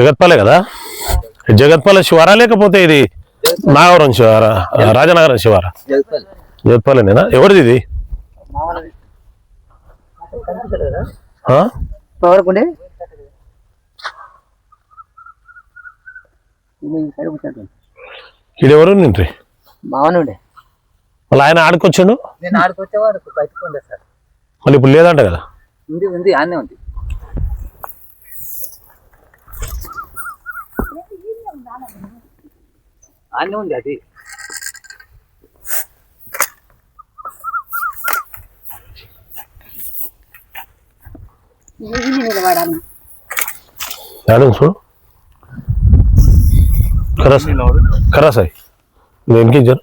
జగత్పల్లె కదా? జగత్పల్లె శివారా లేకపోతే ఇది నాగవరం శివారా? రాజనగరం శివారా? జగత్పల్లెనేనా ఎవరిది ఇది? ఈడెవరు నింట్రి మావనుండే. మళ్ళీ ఆయన ఆడుకొచ్చాడు నేను ఆడుకొచ్చేవాడు బయటకు సార్. మళ్ళీ ఇప్పుడు లేదంట కదా? ఉంది ఉంది ఆనే ఉంది. ఆనే ఉంది అది. ఆడు చూడు ఖరాస్. ఖరాస్ అయ్యి. దేనికి ఇచ్చారు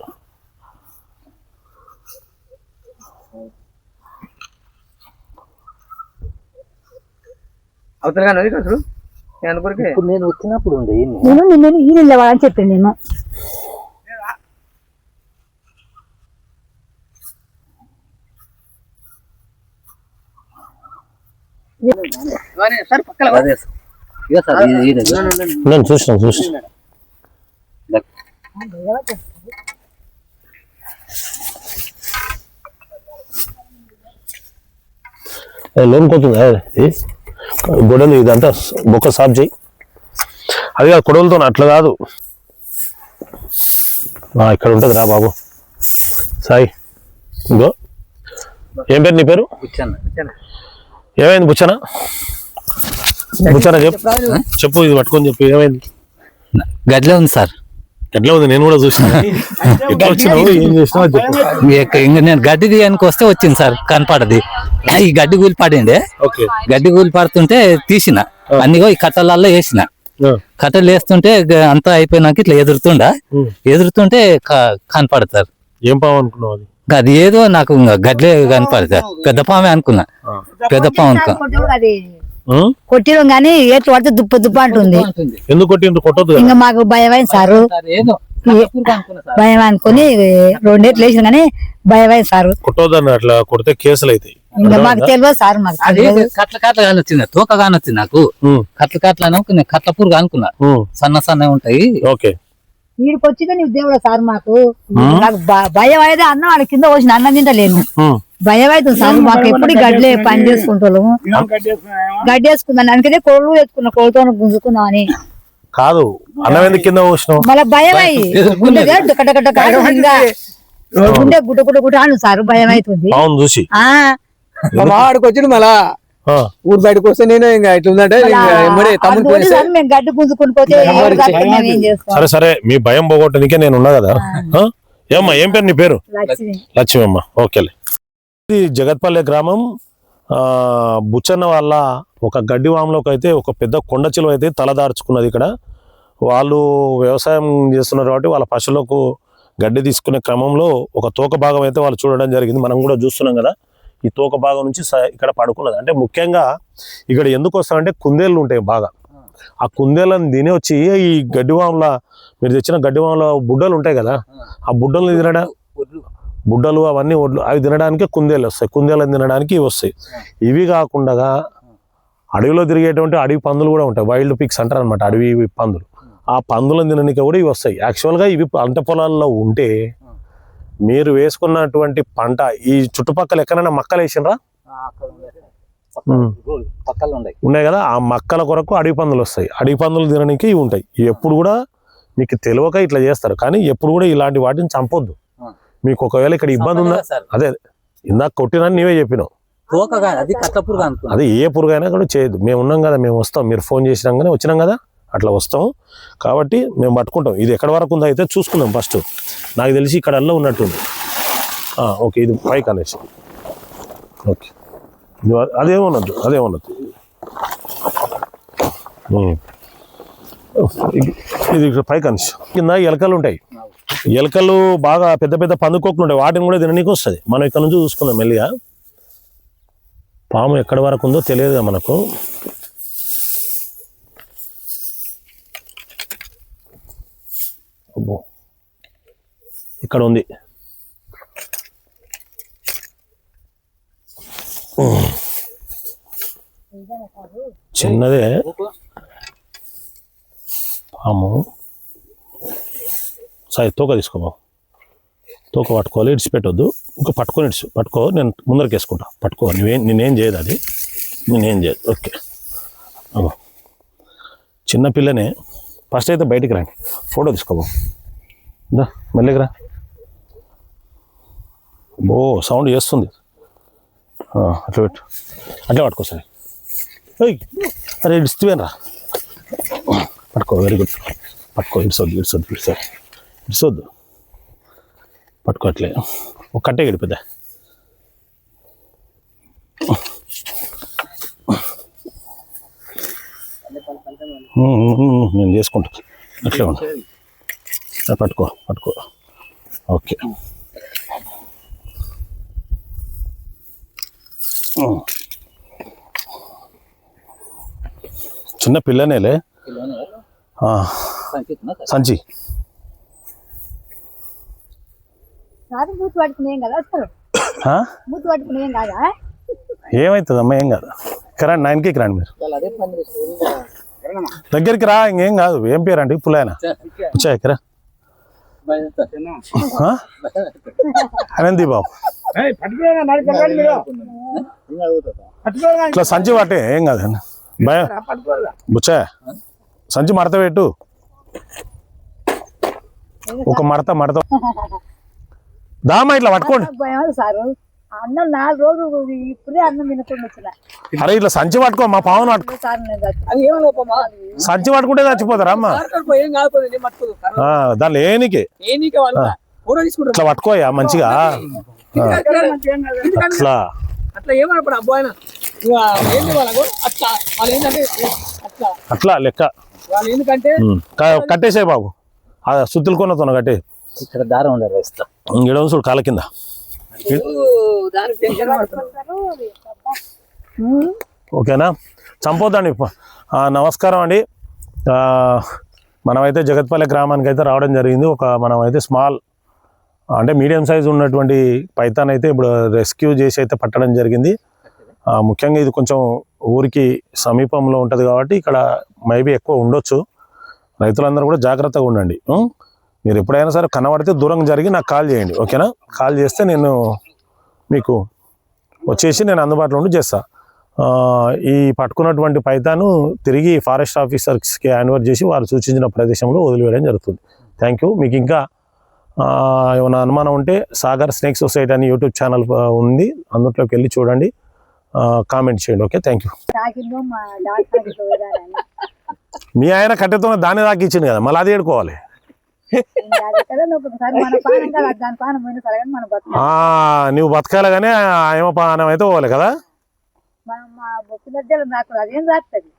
అవతల కానీ అది కదా అనుకోరికే ఇప్పుడు నేను వచ్చినప్పుడు నేను నిన్న ఈ నిలవాడని చెప్పాను నేను. సార్ పక్కన ఇక సార్. ఇది- ఇది- నేను చూసినాను చూసిన లోన్ పోతుంది గొడవలు ఇదంతా బొక్క సాఫ్ చేయి అది కాదు గొడవలతో అట్లా కాదు. ఇక్కడ ఉంటుంది రా బాబు. సాయి ఇంకో ఏం పేరు నీ పేరు? ఏమైంది బుచ్చన బుచ్చన చెప్పు. చెప్పు ఇది పట్టుకొని చెప్పు. ఏమైంది? గదిలో ఉంది సార్. ఎట్లా ఉంది? నేను కూడా చూసిన. ఎట్లా వచ్చినావు ఏం చేసినావు అది చెప్పు. ఇక- నేను గడ్డి తీయడానికి వస్తే వచ్చింది సార్ కనపడది. ఈ గడ్డి కూలి పడిండే. ఓకే. గడ్డి కూలి పడుతుంటే తీసిన. అన్నిగో ఈ కట్టలలో వేసిన. కట్టలు వేస్తుంటే అంతా అయిపోయినాక ఇట్లా ఎదురుతుండ. ఎదురుతుంటే కనపడతారు ఏం పావు అనుకున్నావు అది? అది ఏదో నాకు ఇంక గడ్లే కనపడతారు పెద్ద పామే అనుకున్నా. పెద్ద పాము అనుకున్నా కొట్టిరం కానీ ఎట్లు పడితే దుప్ప దుప్ప అంటుంది. ఎందుకు కొట్టిండ్రు? కొట్టొద్దు కదా. ఇంకా మాకు భయం అయింది సారు. ఏదో భయం అనుకుని రెండేట్లు వేసింది కానీ భయం అయింది సారు. కొట్టొద్దు అని అట్లా కొడితే కేసులు అవుతాయి ఇంకా మాకు తెలియదు సార్ మాకు. కట్ల కట్ల కానొచ్చింది తోక కానొచ్చింది నాకు. కట్ల కట్ల అనుకున్నా. కట్ల పురుగు అనుకున్నా. సన్న సన్న ఉంటాయి. ఓకే. వీడికి వచ్చింది నీవు దేవుడు సార్ మాకు? నాకు భయం అయితే అన్నం వాడి కింద పోసిన అన్నం తింటలేను. భయం అవుతుంది సార్ మాకు ఎప్పుడు గడ్లే పని చేసుకుంటాము గడ్డి వేసుకున్నాను అందుకనే కోళ్ళు ఎత్తుకున్నా కోళ్ళతో గుంజుకుందాం అని కాదు అన్నం ఎందుకు కింద పోసినావు? మళ్ళీ భయం అయ్యి గుండె గుడ్డ గుడ్డ గుడ్డ అను సార్ భయం అవుతుంది అవును చూసి. ఆ. మా మావాడికి వచ్చిండు మళ్ళా. ఊరు బయటకు వస్తే నేను ఇంకా మేము గడ్డి గుంజుకుని పోతే సరే సరే మీ భయం పోగొట్టడానికే నేను ఉన్నా కదా? ఏమ్మా ఏం పేరు నీ పేరు? లక్ష్మి. లక్ష్మి అమ్మ ఓకేలే ఇది జగత్పల్లె గ్రామం. ఆ బుచ్చన్న వాళ్ళ ఒక గడ్డి వామలోకి అయితే ఒక పెద్ద కొండ చిలువ అయితే తలదార్చుకున్నది ఇక్కడ. వాళ్ళు వ్యవసాయం చేస్తున్నారు కాబట్టి వాళ్ళ పశువులకు గడ్డి తీసుకునే క్రమంలో ఒక తోక భాగం అయితే వాళ్ళు చూడడం జరిగింది. మనం కూడా చూస్తున్నాం కదా. ఈ తోక భాగం నుంచి ఇక్కడ పడుకున్నది. అంటే ముఖ్యంగా ఇక్కడ ఎందుకు వస్తారంటే కుందేళ్ళు ఉంటాయి బాగా. ఆ కుందేళ్ళని తిని వచ్చి ఈ గడ్డి వాముల మీరు తెచ్చిన గడ్డి వాముల బుడ్డలు ఉంటాయి కదా ఆ బుడ్డలు తినడం? బుడ్డలు అవన్నీ ఒడ్లు అవి తినడానికి కుందేలు వస్తాయి. కుందేలను తినడానికి ఇవి వస్తాయి. ఇవి కాకుండా అడవిలో తిరిగేటువంటి అడవి పందులు కూడా ఉంటాయి. వైల్డ్ పిక్స్ అంటారు అనమాట అడవి పందులు. ఆ పందులను తినడానికి కూడా ఇవి వస్తాయి. యాక్చువల్గా ఇవి పంట పొలాల్లో ఉంటే మీరు వేసుకున్నటువంటి పంట ఈ చుట్టుపక్కల ఎక్కడైనా మక్కలు వేసినరా? ఉన్నాయి. కదా? ఆ మక్కల కొరకు అడవి పందులు వస్తాయి. అడవి పందులు తినడానికి ఇవి ఉంటాయి. ఎప్పుడు కూడా మీకు తెలియక ఇట్లా చేస్తారు. కానీ ఎప్పుడు కూడా ఇలాంటి వాటిని చంపొద్దు. మీకు ఒకవేళ ఇక్కడ ఇబ్బంది ఉందా? అదే ఇందాక కొట్టినని నీవే చెప్పినావు. అది ఏ పురుగైనా కూడా చేయదు మేము ఉన్నాం కదా మేము వస్తాం. మీరు ఫోన్ చేసినాగానే వచ్చినాం కదా? అట్లా వస్తాం. కాబట్టి మేము పట్టుకుంటాం. ఇది ఎక్కడ వరకు ఉందో అయితే చూసుకుందాం ఫస్ట్. నాకు తెలిసి ఇక్కడ అల్ల ఉన్నట్టుంది. ఓకే ఇది పైకి అనేసి. ఓకే. అదేమన్నట్టు అదేమన్నట్టు ఇది ఇది అనేసి. కింద ఎలకలు ఉంటాయి. ఎలకలు బాగా పెద్ద పెద్ద పందుకోకులు ఉంటాయి. వాటిని కూడా తిననీకి వస్తుంది. మనం ఇక్కడ నుంచి చూసుకుందాం మెల్లిగా. పాము ఎక్కడి వరకు ఉందో తెలియదుగా మనకు. ఇక్కడ ఉంది. చిన్నదే. పాము. సరే తోక తీసుకో తోక పట్టుకోవాలి ఇడిచి పెట్టొద్దు. ఇంకా పట్టుకొని ఇడిచి పట్టుకో నేను ముందరికి వేసుకుంటా. పట్టుకో నువ్వేం నేనేం చేయదు అది. నేనేం చేయదు. ఓకే. చిన్నపిల్లనే ఫస్ట్ అయితే బయటికి రండి ఫోటో తీసుకోబో బాబు మెల్లికి రా. ఓ సౌండ్ చేస్తుంది. అట్లా పెట్టు. అట్లా పట్టుకో సరే. ఏయ్, అరే రా. పట్టుకో వెరీ గుడ్ పట్టుకో ఇడిసొద్దు ఇడిసొద్దు ఇడిసొద్దు ఇడిసొద్దు పట్టుకో అట్లే. ఒక కట్టే నేను చేసుకుంటా. అట్లే ఉండు. పట్టుకో పట్టుకో. ఓకే. చిన్న పిల్లనేలే. ఆ, సంచి సార్? మూతి పట్టుకునేం కదా అసలు ఆ? మూతి పట్టుకునేం కాదా? ఏమవుతుంది అమ్మ ఏం కాదు. రండి నైన్కి రండి మీరు. దగ్గరికి రా ఇంకేం కాదు. ఏం పేరండి? పుల్లైన వచ్చా ఇక్కడ. అనంది బాబు. ఇట్లా సంచి పట్టే ఏం కాదు. భయ. బుచ్చా సంచి మడత పెట్టు. ఒక మడత మడత. దామా ఇట్లా పట్టుకోండి. అన్నం నాలుగు రోజులు ఇప్పుడే అన్నం తినకుండా వచ్చిన. అరే ఇట్లా సంచి పట్టుకో మా పావును పట్టుకో సార్ నేను చచ్చి- అది ఏం లోపమా? సంచి పట్టుకుంటే చచ్చిపోతారా అమ్మ? ఏం కాకపోతే నేను పట్టుకోదు? ఆ, దానిలో ఏనికి ఏ నీకే వాళ్ళు ఫోటో తీసుకుంటారు. ఇట్లా పట్టుకోయా మంచిగా? అట్లా అట్లా. ఏమనప్పుడు అబ్బాయి ఏంటి వాళ్ళకు? అట్లా. వాళ్ళు ఏంటంటే అట్లా. అట్లా లెక్క. వాళ్ళు ఎందుకంటే ఉమ్. క- కట్టేసే బాబు. ఆ సుత్తులు కొన్నతోన కట్టే. ఇక్కడ దారం ఉండదు వేస్తా ఇడ చూడు కాళ్ళ కింద. ఓకేనా? చంపొద్దండి. నమస్కారం అండి. మనమైతే జగత్పల్లి గ్రామానికి అయితే రావడం జరిగింది. ఒక మనమైతే స్మాల్ అంటే మీడియం సైజ్ ఉన్నటువంటి పైతాన్ అయితే ఇప్పుడు రెస్క్యూ చేసి అయితే పట్టడం జరిగింది. ముఖ్యంగా ఇది కొంచెం ఊరికి సమీపంలో ఉంటుంది కాబట్టి ఇక్కడ మేబీ ఎక్కువ ఉండొచ్చు. రైతులందరూ కూడా జాగ్రత్తగా ఉండండి. మీరు ఎప్పుడైనా సరే కనబడితే దూరం జరిగి నాకు కాల్ చేయండి ఓకేనా? కాల్ చేస్తే నేను మీకు వచ్చేసి నేను అందుబాటులో ఉండి చేస్తా. ఈ పట్టుకున్నటువంటి పైతాను తిరిగి ఫారెస్ట్ ఆఫీసర్స్కి హ్యాండ్ చేసి వారు సూచించిన ప్రదేశంలో వదిలివేయడం జరుగుతుంది. Thank you. మీకు ఇంకా ఏమైనా అనుమానం ఉంటే సాగర్ స్నేక్ సొసైటీ అని యూట్యూబ్ ఛానల్ ఉంది. అందులోకి వెళ్ళి చూడండి. కామెంట్ చేయండి ఓకే? Thank you. మా ఆయన కట్టెతో దాన్ని దాకా ఇచ్చింది కదా మళ్ళీ అది ఏడుకోవాలి. నువ్వు బతకాలి. కానీ ఏమో పానం అయితే పోవాలి కదా? అదేం రాస్తుంది